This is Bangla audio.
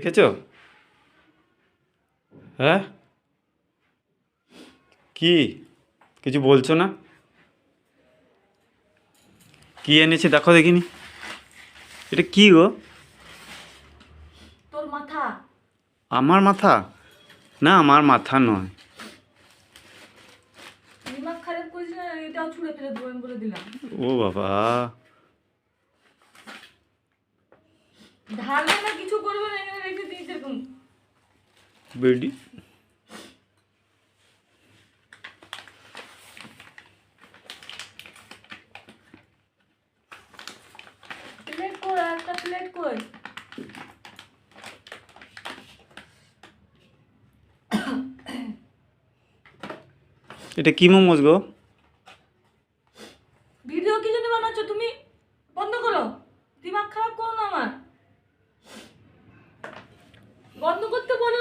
দেখেছ? হ্যাঁ? কি? কিছু বলছো না? কি এনেছে? দেখো দেখিনি। এটা কি গো? তোর মাথা। আমার মাথা? না আমার মাথা নয়। ও বাবা। কর এটা কি মোমোজ গো? ভিডিও কি জন্য বানাচ্ছ তুমি? বন্ধ করো। দিমাগ খারাপ করো না আমার। বন্ধ করতে তো